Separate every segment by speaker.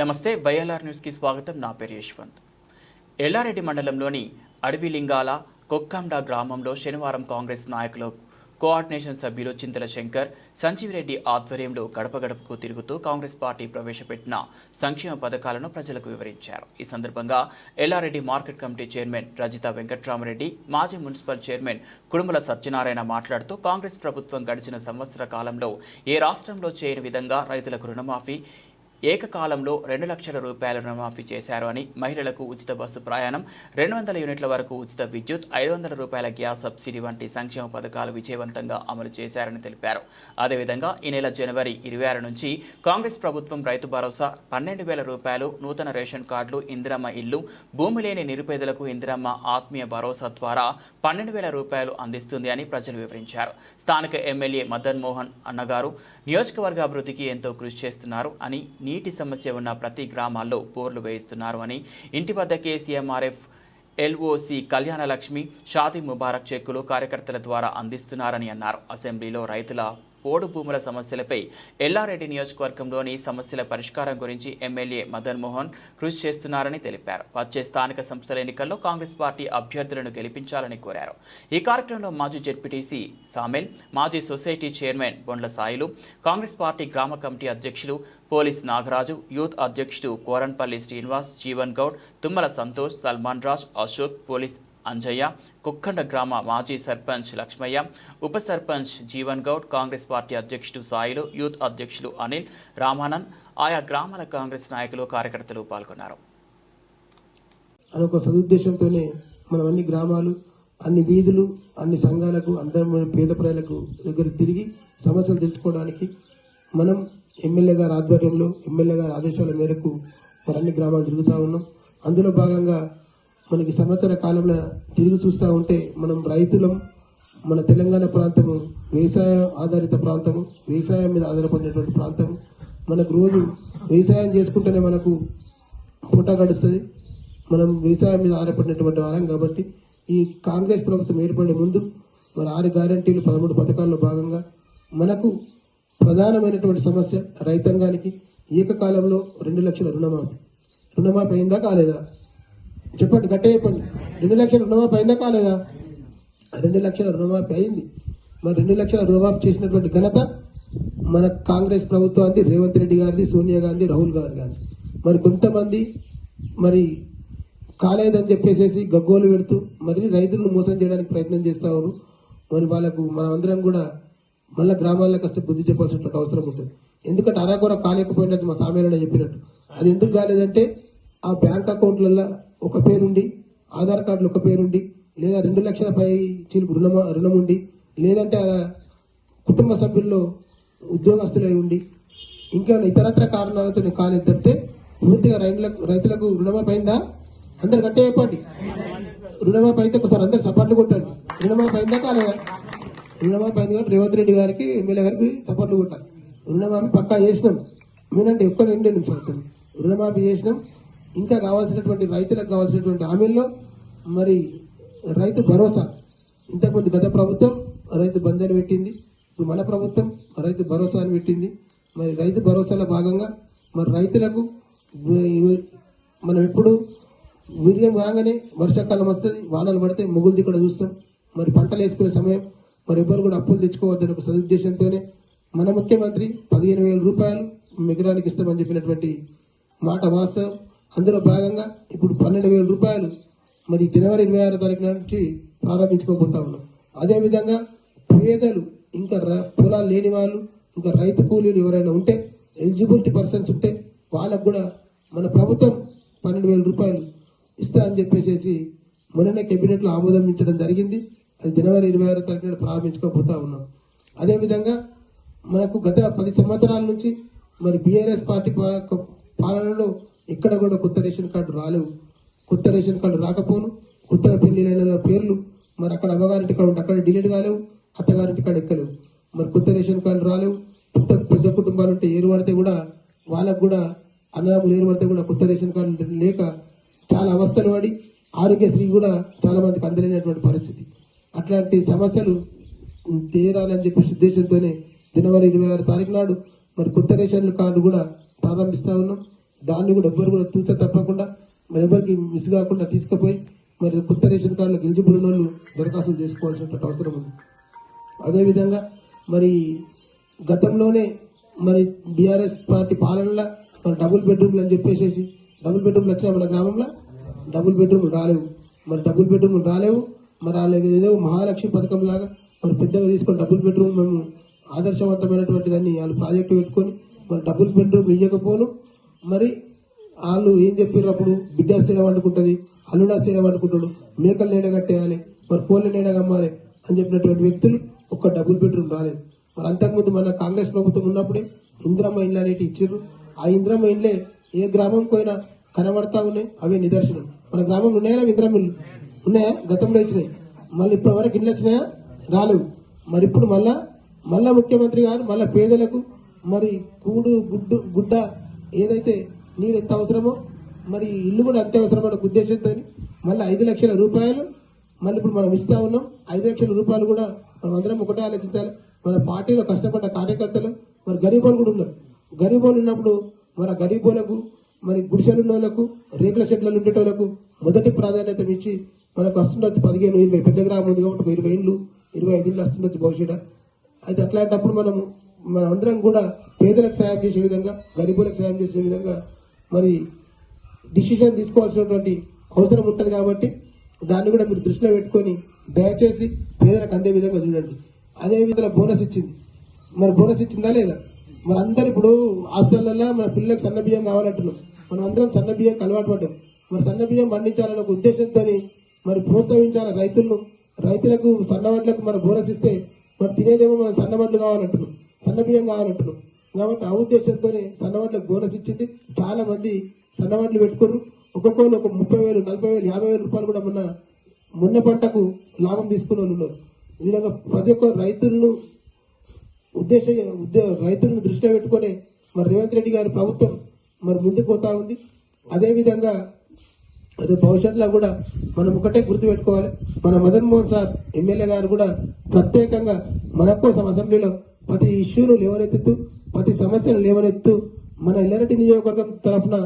Speaker 1: నమస్తే వైఎల్ఆర్ న్యూస్కి స్వాగతం. నా పేరు యశ్వంత్. ఎల్లారెడ్డి మండలంలోని అడవిలింగాల కొక్కాండా గ్రామంలో శనివారం కాంగ్రెస్ నాయకులు కోఆర్డినేషన్ సభ్యులు చింతల శంకర్ సంజీవిరెడ్డి ఆధ్వర్యంలో గడప గడపకు తిరుగుతూ కాంగ్రెస్ పార్టీ ప్రవేశపెట్టిన సంక్షేమ పథకాలను ప్రజలకు వివరించారు. ఈ సందర్భంగా Yellareddy market committee chairman Rajitha Venkatramareddy మాజీ మున్సిపల్ చైర్మన్ కుడుమల సత్యనారాయణ మాట్లాడుతూ కాంగ్రెస్ ప్రభుత్వం గడిచిన సంవత్సర కాలంలో ఏ రాష్ట్రంలో చేయని విధంగా రైతులకు రుణమాఫీ ఏకకాలంలో రెండు లక్షల రూపాయల రుణమాఫీ చేశారు అని మహిళలకు ఉచిత బస్సు ప్రయాణం రెండు వందల యూనిట్ల వరకు ఉచిత విద్యుత్ ఐదు వందల రూపాయల గ్యాస్ సబ్సిడీ వంటి సంక్షేమ పథకాలు విజయవంతంగా అమలు చేశారని తెలిపారు. అదేవిధంగా ఈ నెల జనవరి ఇరవై ఆరు నుంచి కాంగ్రెస్ ప్రభుత్వం రైతు భరోసా పన్నెండు వేల రూపాయలు నూతన రేషన్ కార్డులు ఇందిరమ్మ ఇల్లు భూమి లేని నిరుపేదలకు ఇందిరమ్మ ఆత్మీయ భరోసా ద్వారా పన్నెండు వేల రూపాయలు అందిస్తుంది అని ప్రజలు వివరించారు. స్థానిక ఎమ్మెల్యే మదన్ మోహన్ అన్నగారు నియోజకవర్గ అభివృద్ధికి ఎంతో కృషి చేస్తున్నారు అని నీటి సమస్య ఉన్న ప్రతి గ్రామాల్లో బోర్లు వేయిస్తున్నారు అని ఇంటి వద్దకే సీఎంఆర్ఎఫ్ ఎల్ఓసి కళ్యాణ లక్ష్మి షాదీ ముబారక్ చెక్కులు కార్యకర్తల ద్వారా అందిస్తున్నారని అన్నారు. అసెంబ్లీలో రైతుల పోడు భూముల సమస్యలపై ఎల్లారెడ్డి నియోజకవర్గంలోని సమస్యల పరిష్కారం గురించి ఎమ్మెల్యే మదన్ మోహన్ కృషి చేస్తున్నారని తెలిపారు. వచ్చే స్థానిక సంస్థల ఎన్నికల్లో కాంగ్రెస్ పార్టీ అభ్యర్థులను గెలిపించాలని కోరారు. ఈ కార్యక్రమంలో మాజీ జెడ్పీటీసీ సామెల్ మాజీ society chairman Bondla Sailu Congress party గ్రామ కమిటీ అధ్యక్షులు పోలీస్ నాగరాజు యూత్ అధ్యక్షుడు కోరన్పల్లి శ్రీనివాస్ జీవన్ గౌడ్ తుమ్మల సంతోష్ సల్మాన్ రాజ్ అశోక్ పోలీస్ అంజయ్య కుక్కండ గ్రామ మాజీ సర్పంచ్ లక్ష్మయ్య ఉప సర్పంచ్ జీవన్ గౌడ్ కాంగ్రెస్ పార్టీ అధ్యక్షుడు సాయిలు యూత్ అధ్యక్షులు అనిల్ రామానంద్ ఆయా గ్రామాల కాంగ్రెస్ నాయకులు కార్యకర్తలు పాల్గొన్నారు.
Speaker 2: అని ఒక సదుద్దేశంతోనే మనం అన్ని గ్రామాలు అన్ని వీధులు అన్ని సంఘాలకు అందరం పేద ప్రజలకు దగ్గర తిరిగి సమస్యలు తెలుసుకోవడానికి మనం ఎమ్మెల్యే గారి ఆధ్వర్యంలో ఎమ్మెల్యే గారి ఆదేశాల మేరకు మరి అన్ని గ్రామాలు తిరుగుతూ ఉన్నాం. అందులో భాగంగా మనకి సంవత్సర కాలంలో తిరిగి చూస్తూ ఉంటే మనం రైతులం మన తెలంగాణ ప్రాంతము వ్యవసాయ ఆధారిత ప్రాంతము వ్యవసాయం మీద ఆధారపడినటువంటి ప్రాంతం మనకు రోజు వ్యవసాయం చేసుకుంటేనే మనకు పూట గడుస్తుంది. మనం వ్యవసాయం మీద ఆధారపడినటువంటి వారం కాబట్టి ఈ కాంగ్రెస్ ప్రభుత్వం ఏర్పడే ముందు మరి ఆరు గ్యారంటీలు పదమూడు పథకాల్లో భాగంగా మనకు ప్రధానమైనటువంటి సమస్య రైతాంగానికి ఏకకాలంలో రెండు లక్షల రుణమాఫీ. రుణమాఫీ అయిందా కాలేదా? చెప్పండి గట్టే చెప్పండి. రెండు లక్షల రుణమాఫీ అయిందా కాలేదా? రెండు లక్షల రుణమాఫీ అయింది. మరి రెండు లక్షల రుణమాఫీ చేసినటువంటి ఘనత మన కాంగ్రెస్ ప్రభుత్వానికి రేవంత్ రెడ్డి గారిది సోనియా గాంధీ రాహుల్ గాంధీ గారిది. మరి కొంతమంది మరి కాలేదని చెప్పేసేసి గగ్గోలు పెడుతూ మరి రైతులను మోసం చేయడానికి ప్రయత్నం చేస్తారు ఉన్నారు. మరి వాళ్ళకు మనమందరం కూడా మళ్ళీ గ్రామాల్లో కాస్త బుద్ధి చెప్పాల్సినటువంటి అవసరం ఉంటుంది. ఎందుకంటే అరాకొర కాలేకపోయినట్టు మా సామ్యాలనే చెప్పినట్టు. అది ఎందుకు కాలేదంటే ఆ బ్యాంక్ అకౌంట్లలో ఒక పేరుండి ఆధార్ కార్డులు ఒక పేరుండి లేదా రెండు లక్షల పై చీలకు రుణం రుణం ఉండి లేదంటే ఆ కుటుంబ సభ్యుల్లో ఉద్యోగస్తులై ఉండి ఇంకా ఇతరత్ర కారణాలతో కాలేదు తప్పితే పూర్తిగా రైతులకు రైతులకు రుణమాఫీ అయిందా అందరు గట్టే చెప్పండి. రుణమాఫీ అయితే ఒకసారి అందరు సపోర్ట్లు కొట్టండి. రుణమాఫీ అయిందా కాలేదా? రుణమాఫీ అయింది కాబట్టి రేవంత్ రెడ్డి గారికి ఎమ్మెల్యే గారికి సపోర్ట్లు కొట్టాలి. రుణమాఫీ పక్కా చేసినాం. మీనంటే ఎక్కువ రెండే నిమిషాలు రుణమాఫీ చేసినాం. ఇంకా కావాల్సినటువంటి రైతులకు కావాల్సినటువంటి హామీల్లో మరి రైతు భరోసా. ఇంతకుముందు గత ప్రభుత్వం రైతు బంధుని పెట్టింది. ఇప్పుడు మన ప్రభుత్వం రైతు భరోసా అని పెట్టింది. మరి రైతు భరోసాలో భాగంగా మరి రైతులకు మనం ఎప్పుడు వీర్యం కాగానే వర్షాకాలం వస్తుంది వానలు పడితే ముగులు దిక్కడ చూస్తాం. మరి పంటలు వేసుకునే సమయం మరి ఎవరు కూడా అప్పులు తెచ్చుకోవద్దని ఒక సదుద్దేశంతోనే మన ముఖ్యమంత్రి పదిహేను వేల రూపాయలు ఎకరానికి ఇస్తామని చెప్పినటువంటి మాట వాస్తవం. అందులో భాగంగా ఇప్పుడు పన్నెండు వేల రూపాయలు మరి జనవరి ఇరవై ఆరో తారీఖు నుంచి ప్రారంభించుకోబోతా ఉన్నాం. అదేవిధంగా పేదలు ఇంకా ర- పొలాలు లేని వాళ్ళు ఇంకా రైతు కూలీలు ఎవరైనా ఉంటే ఎలిజిబిలిటీ పర్సన్స్ ఉంటే వాళ్ళకు కూడా మన ప్రభుత్వం పన్నెండు వేల రూపాయలు ఇస్తా అని చెప్పేసి మొన్ననే కేబినెట్లో ఆమోదించడం జరిగింది. అది జనవరి ఇరవై ఆరో తారీఖు నాడు ప్రారంభించుకోబోతా ఉన్నాం. అదేవిధంగా మనకు గత పది సంవత్సరాల నుంచి మరి బీఆర్ఎస్ పార్టీ పాలనలో ఇక్కడ కూడా కొత్త రేషన్ కార్డు రాలేవు. కొత్త రేషన్ కార్డు రాకపోను కొత్తగా పెళ్ళిలైన పేర్లు మరి అక్కడ అమ్మగారింటి కార్డు ఉంటే అక్కడ డిలీట్ కాలేవు అత్తగారింటి కార్డు ఎక్కలేవు. మరి కొత్త రేషన్ కార్డు రాలేవు పెద్ద పెద్ద కుటుంబాలు ఉంటే ఏరు పడితే కూడా వాళ్ళకు కూడా అన్నదాములు ఏరు పడితే కూడా కొత్త రేషన్ కార్డు లేక చాలా అవస్థలు పడి ఆరోగ్యశ్రీ కూడా చాలా మందికి అందలేనటువంటి పరిస్థితి. అట్లాంటి సమస్యలు తీరాలని చెప్పేసి ఉద్దేశంతోనే జనవరి ఇరవై ఆరు తారీఖు నాడు మరి కొత్త రేషన్ కార్డు కూడా ప్రారంభిస్తా ఉన్నాం. దాన్ని కూడా ఎవ్వరు కూడా తూచ తప్పకుండా మరి ఎవరికి మిస్ కాకుండా తీసుకుపోయి మరి కొత్త రేషన్ కార్డులకు ఎలిజిబుల్ ఉన్న వాళ్ళు దరఖాస్తులు చేసుకోవాల్సినటువంటి అవసరం ఉంది. అదేవిధంగా మరి గతంలోనే మరి బీఆర్ఎస్ పార్టీ పాలనలో మరి డబుల్ బెడ్రూమ్లు అని చెప్పేసి డబుల్ బెడ్రూమ్లు వచ్చినాయి మన గ్రామంలో. డబుల్ బెడ్రూమ్లు రాలేవు. మరి డబుల్ బెడ్రూమ్లు రాలేవు. మరి అలాగే ఏదో మహాలక్ష్మి పథకం లాగా మరి పెద్దగా తీసుకొని డబుల్ బెడ్రూమ్ మేము ఆదర్శవంతమైనటువంటి దాన్ని వాళ్ళు ప్రాజెక్టు పెట్టుకొని మరి డబుల్ బెడ్రూమ్ ఇవ్వకపోను మరి వాళ్ళు ఏం చెప్పారు అప్పుడు? బిడ్డ సీడ వండుకుంటుంది అల్లుడా సీడ వండుకుంటాడు మేకలు నీడ కట్టేయాలి మరి కోళ్ళ నీడ కమ్మాలి అని చెప్పినటువంటి వ్యక్తులు ఒక్క డబుల్ బెడ్రూమ్ రాలేదు. మరి అంతకుముందు మన కాంగ్రెస్ ప్రభుత్వం ఉన్నప్పుడే ఇంద్రమ్మ ఇండ్లు అనేటి ఇచ్చారు ఆ ఇంద్రమ్మ ఇండ్లే ఏ గ్రామం పోయినా కనబడతా ఉన్నాయి అవే నిదర్శనం. మన గ్రామంలో ఉన్నాయా ఇంద్రమ్మ ఇల్లు ఉన్నాయా? గతంలో ఇచ్చినాయి. మళ్ళీ ఇప్పటి వరకు ఇండ్లు వచ్చినాయా? రాలేవు. మరి ఇప్పుడు మళ్ళా మళ్ళా ముఖ్యమంత్రి గారు మళ్ళా పేదలకు మరి కూడు గుడ్డు గుడ్డ ఏదైతే నీరు ఎంత అవసరమో మరి ఇల్లు కూడా అంతే అవసరం అనే ఉద్దేశంతో మళ్ళీ ఐదు లక్షల రూపాయలు మళ్ళీ ఇప్పుడు మనం ఇస్తా ఉన్నాం. ఐదు లక్షల రూపాయలు కూడా మనం అందరం ఒకటే ఆలోచించాలి. మన పార్టీలో కష్టపడ్డ కార్యకర్తలు మరి గరీబోలు కూడా ఉన్నారు. గరీబోలు ఉన్నప్పుడు మరి గరీబోలకు మరి గుడిసెలున్న వాళ్ళకు రేకుల షెడ్లలో ఉండేటోళ్ళకు మొదటి ప్రాధాన్యత ఇచ్చి మనకు వస్తుండొచ్చు పదిహేను ఇరవై పెద్ద గ్రామం ఉంది కాబట్టి ఒక ఇరవై ఇండ్లు ఇరవై ఐదు ఇండ్లు వస్తుండొచ్చు భవిష్యత్తు అయితే అట్లాంటప్పుడు మనం మనం అందరం కూడా పేదలకు సాయం చేసే విధంగా గరీబులకు సాయం చేసే విధంగా మరి డిసిషన్ తీసుకోవాల్సినటువంటి అవసరం ఉంటుంది కాబట్టి దాన్ని కూడా మీరు దృష్టిలో పెట్టుకొని దయచేసి పేదలకు అందే విధంగా చూడండి. అదే విధంగా బోనస్ ఇచ్చింది. మరి బోనస్ ఇచ్చిందా లేదా? మరి అందరు ఇప్పుడు హాస్టల్లో మన పిల్లలకు సన్న బియ్యం కావాలంటున్నాం మనం అందరం సన్న బియ్యం అలవాటు పడ్డాం. మరి సన్న బియ్యం పండించాలనే ఒక ఉద్దేశంతో మరి ప్రోత్సహించాలి రైతులను. రైతులకు సన్న మనం మన బోనస్ ఇస్తే మరి తినేదేమో మనం సన్నవడ్లు కావాలంటున్నాం సన్న బియ్యం కావాలంటున్నాం కాబట్టి ఆ ఉద్దేశంతోనే సన్నవాళ్ళకు బోనస్ ఇచ్చింది. చాలా మంది సన్నవాళ్ళు పెట్టుకున్నారు ఒక్కొక్కరు ఒక ముప్పై వేలు నలభై వేలు యాభై వేలు రూపాయలు కూడా మొన్న మొన్న పంటకు లాభం తీసుకున్న వాళ్ళు ఉన్నారు. ఈ విధంగా ప్రతి ఒక్క రైతులను ఉద్దేశ ఉద్దే రైతులను దృష్టిలో పెట్టుకొని మరి రేవంత్ రెడ్డి గారి ప్రభుత్వం మరి ముందుకు పోతా ఉంది. అదేవిధంగా రేపు భవిష్యత్తులో కూడా మనం ఒకటే గుర్తుపెట్టుకోవాలి. మన మదన్ మోహన్ సార్ ఎమ్మెల్యే గారు కూడా ప్రత్యేకంగా మన కోసం అసెంబ్లీలో ప్రతి ఇష్యూను లేవనెత్తుతూ ప్రతి సమస్యను లేవనెత్తు మన ఎల్లారెడ్డి నియోజకవర్గం తరఫున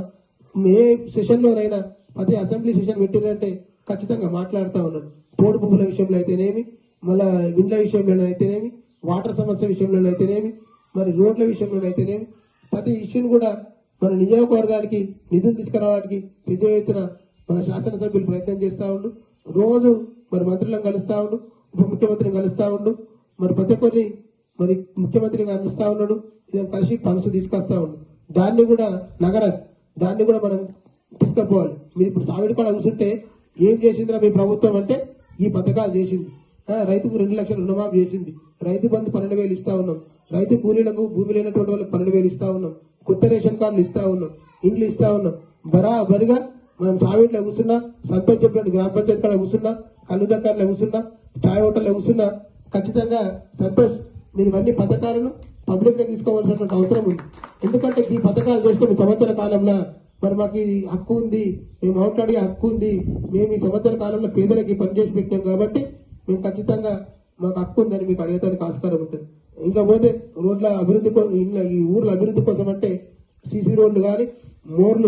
Speaker 2: ఏ సెషన్లోనైనా ప్రతి అసెంబ్లీ సెషన్ పెట్టినంటే ఖచ్చితంగా మాట్లాడుతూ ఉన్నాడు. పోడు భూముల విషయంలో అయితేనేమి మళ్ళీ ఇండ్ల విషయంలో అయితేనేమి వాటర్ సమస్య విషయంలో అయితేనేమి మరి రోడ్ల విషయంలో అయితేనేమి ప్రతి ఇష్యూని కూడా మన నియోజకవర్గానికి నిధులు తీసుకురావడానికి పెద్ద ఎత్తున మన శాసనసభ్యులు ప్రయత్నం చేస్తూ ఉండు. రోజు మరి మంత్రులను కలుస్తూ ఉండు ఉప ముఖ్యమంత్రిని కలుస్తూ ఉండు మరి ప్రతి ఒక్కరిని మరి ముఖ్యమంత్రిని కలుస్తూ ఉన్నాడు. ఇదని కలిసి ఫండ్స్ తీసుకొస్తా ఉండు. దాన్ని కూడా నగరాలు దాన్ని కూడా మనం తీసుకుపోవాలి. మీరు ఇప్పుడు సావిడి కూడా చూస్తుంటే ఏం చేసిందిరా మీ ప్రభుత్వం అంటే ఈ పథకాలు చేసింది. రైతుకు రెండు లక్షల రుణమాఫీ చేసింది. రైతు బంధు పన్నెండు వేలు ఇస్తా ఉన్నాం. రైతు కూలీలకు భూమి లేనటువంటి వాళ్ళకి పన్నెండు వేలు ఇస్తా ఉన్నాం. కొత్త రేషన్ కార్డులు ఇస్తా ఉన్నాం. ఇండ్లు ఇస్తా ఉన్నాం. బరాబరిగా మనం సావిట్లో కూర్చున్నా సంతోష్ చెప్పినట్టు గ్రామ పంచాయతీ కాడ కూర్చున్నా కళ్ళు దగ్గరలో కూర్చున్నా ఛాయ్ హోటల్లో కూర్చున్నా ఖచ్చితంగా సంతోష్. మీరు ఇవన్నీ పథకాలను పబ్లిక్గా తీసుకోవాల్సినటువంటి అవసరం ఉంది. ఎందుకంటే ఈ పథకాలు చేస్తే సంవత్సర కాలంలో మరి మాకు ఈ హక్కు ఉంది మేము మాట్లాడే హక్కు ఉంది మేము ఈ సంవత్సర కాలంలో పేదలకి పని చేసి పెట్టాం కాబట్టి మేము ఖచ్చితంగా మాకు హక్కు ఉందని మీకు అడగటానికి ఆస్కారం ఉంటుంది. ఇంకా పోతే రోడ్ల అభివృద్ధి కోసం ఈ ఊర్ల అభివృద్ధి కోసం అంటే సీసీ రోడ్లు కానీ మోర్లు